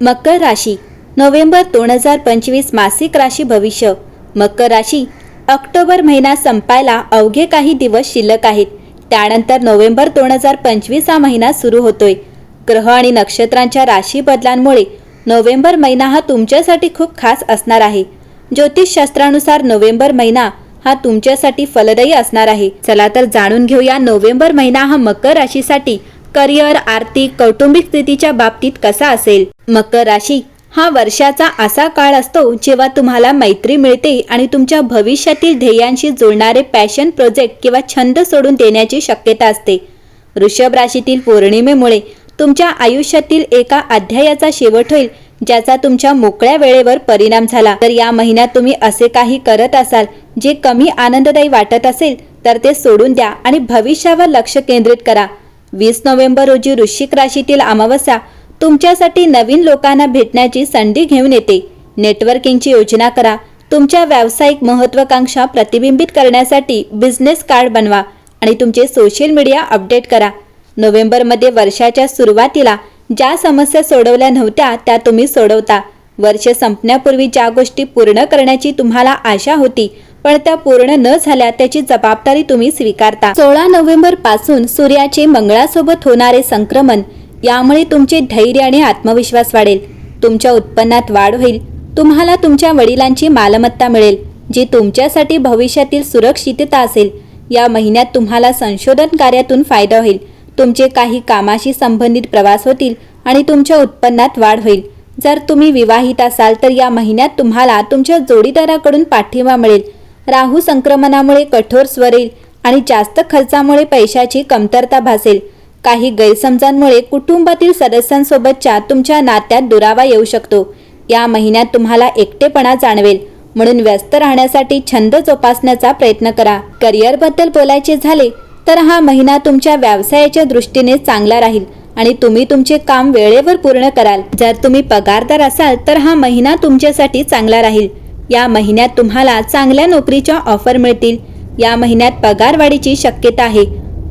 मकर राशी नोव्हेंबर दोन हजार पंचवीस मासिक राशी भविष्य. मकर राशी ऑक्टोबर महिना संपायला अवघे काही दिवस शिल्लक आहेत. त्यानंतर नोव्हेंबर दोन हजार पंचवीस हा महिना सुरू होतोय. ग्रह आणि नक्षत्रांच्या राशी बदलांमुळे नोव्हेंबर महिना हा तुमच्यासाठी खूप खास असणार आहे. ज्योतिषशास्त्रानुसार नोव्हेंबर महिना हा तुमच्यासाठी फलदायी असणार आहे. चला तर जाणून घेऊया नोव्हेंबर महिना हा मकर राशीसाठी करिअर आर्थिक कौटुंबिक स्थितीच्या बाबतीत कसा असेल. मकर राशी हा वर्षाचा असा काळ असतो जेव्हा तुम्हाला मैत्री मिळते आणि तुमच्या भविष्यातील ध्येयांशी जुळणारे पॅशन प्रोजेक्ट किंवा छंद सोडून देण्याची शक्यता असते. वृषभ राशीतील पौर्णिमेमुळे तुमच्या आयुष्यातील एका अध्यायाचा शेवट होईल ज्याचा तुमच्या मोकळ्या वेळेवर परिणाम झाला. तर या महिन्यात तुम्ही असे काही करत असाल जे कमी आनंददायी वाटत असेल तर ते सोडून द्या आणि भविष्यावर लक्ष केंद्रित करा. वीस नोव्हेंबर रोजी वृश्चिक राशीतील अमावस्या तुमच्यासाठी नवीन लोकांना भेटण्याची संधी घेऊन येते. नेटवर्किंगची योजना करा. तुमच्या व्यावसायिक महत्वाकांक्षा प्रतिबिंबित करण्यासाठी बिझनेस कार्ड बनवा आणि तुमचे सोशल मीडिया अपडेट करा. नोव्हेंबरमध्ये वर्षाच्या सुरुवातीला ज्या समस्या सोडवल्या नव्हत्या त्या तुम्ही सोडवता. वर्ष संपण्यापूर्वी ज्या गोष्टी पूर्ण करण्याची तुम्हाला आशा होती पण त्या पूर्ण न झाल्या त्याची जबाबदारी तुम्ही स्वीकारता. सोळा नोव्हेंबरपासून सूर्याचे मंगळासोबत होणारे संक्रमण यामुळे तुमचे धैर्य आणि आत्मविश्वास वाढेल. तुमच्या उत्पन्नात वाढ होईल. तुम्हाला तुमच्या वडिलांची मालमत्ता मिळेल जी तुमच्यासाठी भविष्यातील सुरक्षितता असेल. या महिन्यात तुम्हाला संशोधन कार्यातून फायदा होईल. तुमचे काही कामाशी संबंधित प्रवास होतील आणि तुमच्या उत्पन्नात वाढ होईल. जर तुम्ही विवाहित असाल तर या महिन्यात तुम्हाला तुमच्या जोडीदाराकडून पाठिंबा मिळेल. राहू संक्रमणामुळे कठोर स्वर येईल आणि जास्त खर्चामुळे पैशाची कमतरता भासेल. काही गैरसमजांमुळे कुटुंबातील सदस्यांसोबतच्या तुमच्या नात्यात दुरावा येऊ शकतो. या महिन्यात तुम्हाला एकटेपणा जाणवेल. म्हणून व्यस्त राहण्यासाठी छंद जोपासण्याचा प्रयत्न करा. करिअरबद्दल बोलायचे झाले तर हा महिना तुमच्या व्यवसायाच्या दृष्टीने चांगला राहील आणि तुम्ही तुमचे काम वेळेवर पूर्ण कराल. जर तुम्ही पगारदार असाल तर हा महिना तुमच्यासाठी चांगला राहील. या महिन्यात तुम्हाला चांगल्या नोकरीच्या ऑफर मिळतील. या महिन्यात पगारवाढीची शक्यता आहे.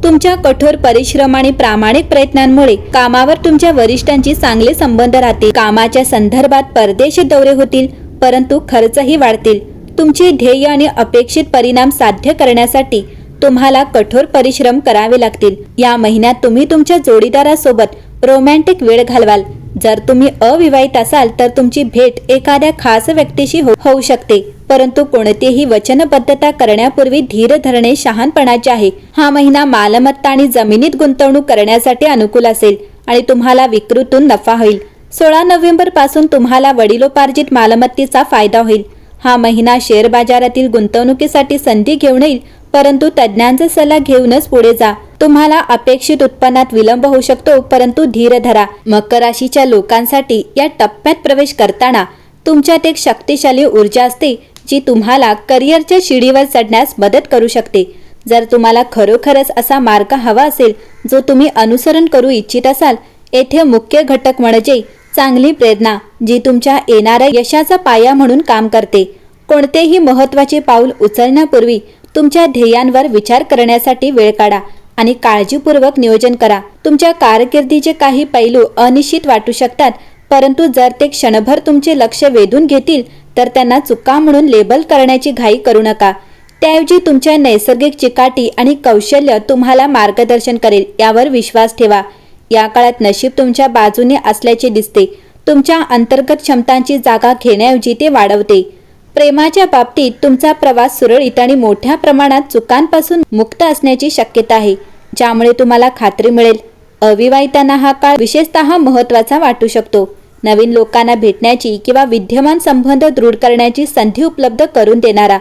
तुमच्या कठोर परिश्रम आणि प्रामाणिक प्रयत्नांमुळे कामावर तुमच्या वरिष्ठांची चांगले संबंध राहतील. कामाच्या संदर्भात परदेशी दौरे होतील परंतु खर्चही वाढतील. तुमचे ध्येय आणि अपेक्षित परिणाम साध्य करण्यासाठी तुम्हाला कठोर परिश्रम करावे लागतील. या महिन्यात तुम्ही तुमच्या जोडीदारासोबत रोमॅन्टिक वेळ घालवाल. जर तुम्ही अविवाहित असाल तर तुमची भेट एखाद्या खास व्यक्तीशी हो- होऊ शकते. परंतु कोणतीही वचनबद्धता करण्यापूर्वी धीर धरणे शहाणपणाचे आहे. हा महिना मालमत्ता आणि जमिनीत गुंतवणूक करण्यासाठी अनुकूल असेल आणि तुम्हाला विक्रीतून नफा होईल. सोळा नोव्हेंबरपासून तुम्हाला वडिलोपार्जित मालमत्तेचा फायदा होईल. हा महिना शेअर बाजारातील गुंतवणुकीसाठी संधी घेऊन येईल परंतु तज्ज्ञांचा सल्ला घेऊनच पुढे जा. तुम्हाला अपेक्षित उत्पन्नात विलंब होऊ शकतो परंतु धीर धरा. मकर राशीच्या लोकांसाठी या टप्प्यात प्रवेश करताना तुमच्यात एक शक्तिशाली ऊर्जा असते जी तुम्हाला करिअरच्या शिडीवर चढण्यास मदत करू शकते. जर तुम्हाला खरोखरच असा मार्ग हवा असेल जो तुम्ही अनुसरण करू इच्छित असाल येथे मुख्य घटक म्हणजे चांगली प्रेरणा जी तुमच्या येणाऱ्या यशाचा पाया म्हणून काम करते. कोणतेही महत्त्वाचे पाऊल उचलण्यापूर्वी तुमच्या ध्येयांवर विचार करण्यासाठी वेळ काढा आणि काळजीपूर्वक नियोजन करा. तुमच्या कारकिर्दीचे काही पैलू अनिश्चित वाटू शकतात परंतु जर ते क्षणभर तुमचे लक्ष वेधून घेतील तर त्यांना चुका म्हणून लेबल करण्याची घाई करू नका. त्याऐवजी तुमच्या नैसर्गिक चिकाटी आणि कौशल्य तुम्हाला मार्गदर्शन करेल यावर विश्वास ठेवा. या काळात नशीब तुमच्या बाजूने असल्याचे दिसते. तुमच्या अंतर्गत क्षमतांची जागा घेण्याऐवजी ते वाढवते. प्रेमाच्या बाबतीत तुमचा प्रवास सुरळीत आणि मोठ्या प्रमाणात चुकांपासून मुक्त असण्याची शक्यता आहे ज्यामुळे तुम्हाला खात्री मिळेल. अविवाहितांना हा काळ विशेषतः महत्त्वाचा वाटू शकतो. नवीन लोकांना भेटण्याची किंवा विद्यमान संबंध दृढ करण्याची संधी उपलब्ध करून देणारा.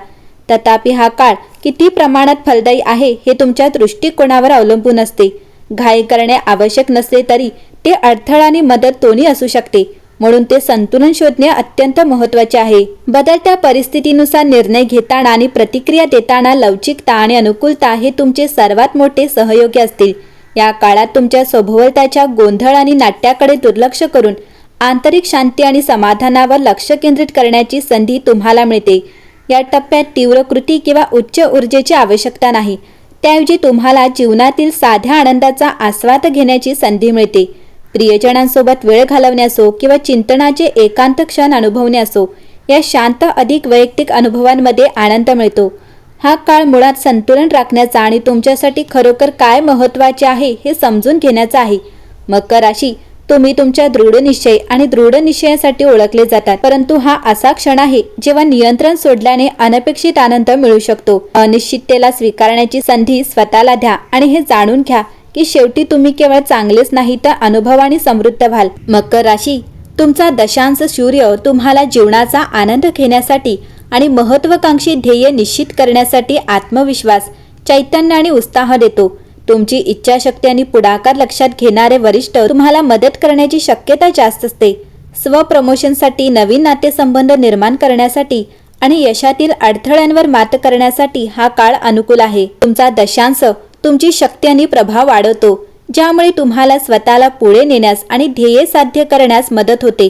तथापि हा काळ किती प्रमाणात फलदायी आहे हे तुमच्या दृष्टिकोनावर अवलंबून असते. घाई करणे आवश्यक नसले तरी ते अडथळा आणि मदत दोन्ही असू शकते. म्हणून ते संतुलन शोधणे अत्यंत महत्त्वाचे आहे. बदलत्या परिस्थितीनुसार निर्णय घेताना आणि प्रतिक्रिया देताना लवचिकता आणि अनुकूलता हे तुमचे सर्वात मोठे सहयोगी असतील. या काळात तुमच्या सभोवताच्या गोंधळ आणि नाट्याकडे दुर्लक्ष करून आंतरिक शांती आणि समाधानावर लक्ष केंद्रित करण्याची संधी तुम्हाला मिळते. या टप्प्यात तीव्र कृती किंवा उच्च ऊर्जेची आवश्यकता नाही. त्याऐवजी तुम्हाला जीवनातील साध्या आनंदाचा आस्वाद घेण्याची संधी मिळते. प्रियजनांसोबत वेळ घालवणे असो किंवा चिंतनाचे एकांत क्षण अनुभवणे असो या शांत अधिक वैयक्तिक अनुभवांमध्ये आनंद मिळतो. हा काळ मुळात संतुलन राखण्याचा आणि तुमच्यासाठी खरोखर काय महत्त्वाचे आहे हे समजून घेण्याचा आहे. मकर राशी तुम्ही तुमच्या दृढ निश्चय आणि दृढ निश्चयासाठी ओळखले जातात. परंतु हा असा क्षण आहे जेव्हा नियंत्रण सोडल्याने अनपेक्षित आनंद मिळू शकतो. अनिश्चिततेला स्वीकारण्याची संधी स्वतःला द्या आणि हे जाणून घ्या की शेवटी तुम्ही केवळ चांगलेच नाही तर अनुभवाने समृद्ध व्हाल. मकर राशी तुमचा दशांश सूर्य तुम्हाला जीवनाचा आनंद घेण्यासाठी आणि महत्वाकांक्षी ध्येय निश्चित करण्यासाठी आत्मविश्वास चैतन्य आणि उत्साह देतो. तुमची इच्छाशक्ती आणि पुढाकार लक्षात घेणारे वरिष्ठ तुम्हाला मदत करण्याची शक्यता जास्त असते. स्वप्रमोशनसाठी नवीन नातेसंबंध निर्माण करण्यासाठी आणि यशातील अडथळ्यांवर मात करण्यासाठी हा काळ अनुकूल आहे. तुमचा दशांश तुमची शक्ती आणि प्रभाव वाढवतो ज्यामुळे तुम्हाला स्वतःला पुढे नेण्यास आणि ध्येय साध्य करण्यास मदत होते.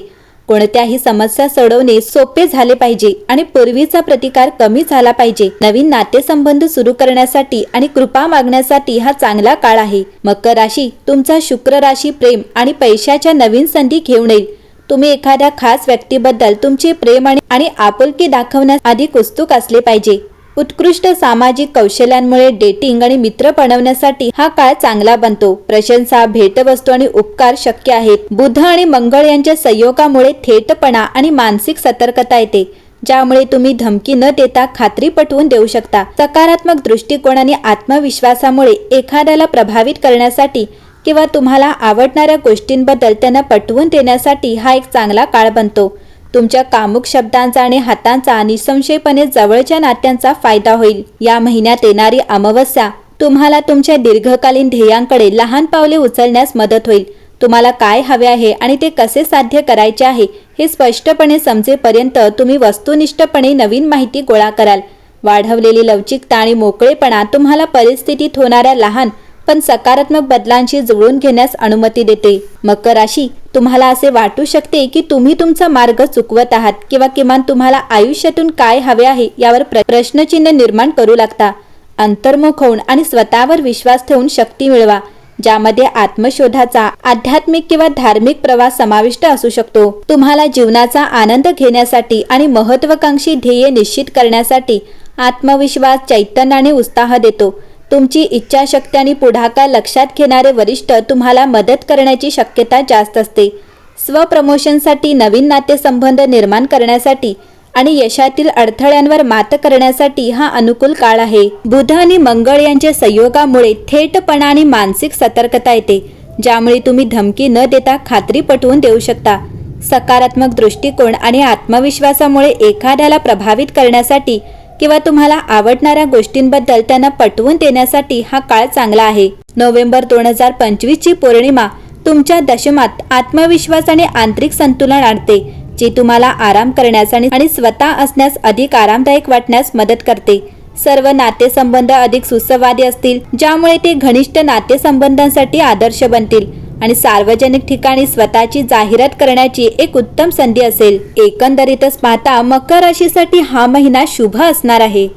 कोणत्याही समस्या सोडवणे सोपे झाले पाहिजे आणि पूर्वीचा प्रतिकार कमी झाला पाहिजे. नवीन नातेसंबंध सुरू करण्यासाठी आणि कृपा मागण्यासाठी हा चांगला काळ आहे. मकर राशी तुमचा शुक्र राशी प्रेम आणि पैशाच्या नवीन संधी घेऊन येईल. तुम्ही एखाद्या खास व्यक्तीबद्दल तुमचे प्रेम आणि आपुलकी दाखवण्यास अधिक उत्सुक असले पाहिजे. उत्कृष्ट सामाजिक कौशल्यांमुळे डेटिंग आणि मित्र बनवण्यासाठी हा काळ चांगला बनतो. प्रशंसा भेटवस्तू आणि उपकार शक्य आहेत. बुध आणि मंगळ यांच्या संयोगामुळे थेटपणा आणि मानसिक सतर्कता येते ज्यामुळे तुम्ही धमकी न देता खात्री पटवून देऊ शकता. सकारात्मक दृष्टिकोन आणि आत्मविश्वासामुळे एखाद्याला प्रभावित करण्यासाठी किंवा तुम्हाला आवडणाऱ्या गोष्टींबद्दल त्यांना पटवून देण्यासाठी हा एक चांगला काळ बनतो. तुमच्या कामुक शब्दांचा आणि हातांचा निसंशयपणे जवळच्या नात्यांचा फायदा होईल. या महिन्यात येणारी अमावस्या तुम्हाला तुमच्या दीर्घकालीन ध्येयांकडे लहान पावले उचलण्यास मदत होईल. तुम्हाला काय हवे आहे आणि ते कसे साध्य करायचे आहे हे स्पष्टपणे समजेपर्यंत तुम्ही वस्तुनिष्ठपणे नवीन माहिती गोळा कराल. वाढवलेली लवचिकता आणि मोकळेपणा तुम्हाला परिस्थितीत होणाऱ्या लहान पण सकारात्मक बदलांशी जुळवून घेण्यास अनुमती देते. मकर राशी तुम्हाला असे वाटू शकते की तुम्ही तुमचा मार्ग चुकवत आहात किंवा किमान तुम्हाला आयुष्यातून काय हवे आहे यावर प्र- प्रश्नचिन्ह निर्माण करू लागता. अंतर्मुख होऊन आणि स्वतःवर विश्वास ठेवून शक्ती मिळवा ज्यामध्ये आत्मशोधाचा आध्यात्मिक किंवा धार्मिक प्रवास समाविष्ट असू शकतो. तुम्हाला जीवनाचा आनंद घेण्यासाठी आणि महत्वाकांक्षी ध्येय निश्चित करण्यासाठी आत्मविश्वास चैतन्य आणि उत्साह देतो. तुमची इच्छाशक्ती आणि पुढाकार लक्षात घेणारे वरिष्ठ तुम्हाला मदत करण्याची शक्यता जास्त असते. स्वप्रमोशनसाठी नवीन नातेसंबंध निर्माण करण्यासाठी आणि यशातील अडथळ्यांवर मात करण्यासाठी हा अनुकूल काळ आहे. बुध आणि मंगळ यांच्या संयोगामुळे थेटपणा आणि मानसिक सतर्कता येते ज्यामुळे तुम्ही धमकी न देता खात्री पटवून देऊ शकता. सकारात्मक दृष्टिकोन आणि आत्मविश्वासामुळे एखाद्याला प्रभावित करण्यासाठी किंवा तुम्हाला आवडणाऱ्या गोष्टींबद्दल त्यांना पटवून देण्यासाठी हा काळ चांगला आहे. नोव्हेंबर दोन हजार पंचवीस ची पौर्णिमा तुमच्या दशमात आत्मविश्वास आणि आंतरिक संतुलन आणते जी तुम्हाला आराम करण्यास आणि आणि स्वतः असण्यास अधिक आरामदायक वाटण्यास मदत करते. सर्व नातेसंबंध अधिक सुसंवादी असतील ज्यामुळे ते घनिष्ठ नातेसंबंधांसाठी आदर्श बनतील. आणि सार्वजनिक ठिकाणी स्वतःची जाहिरात करण्याची एक उत्तम संधी असेल. एकंदरीतच पाहता मकर राशीसाठी हा महिना शुभ असणार आहे.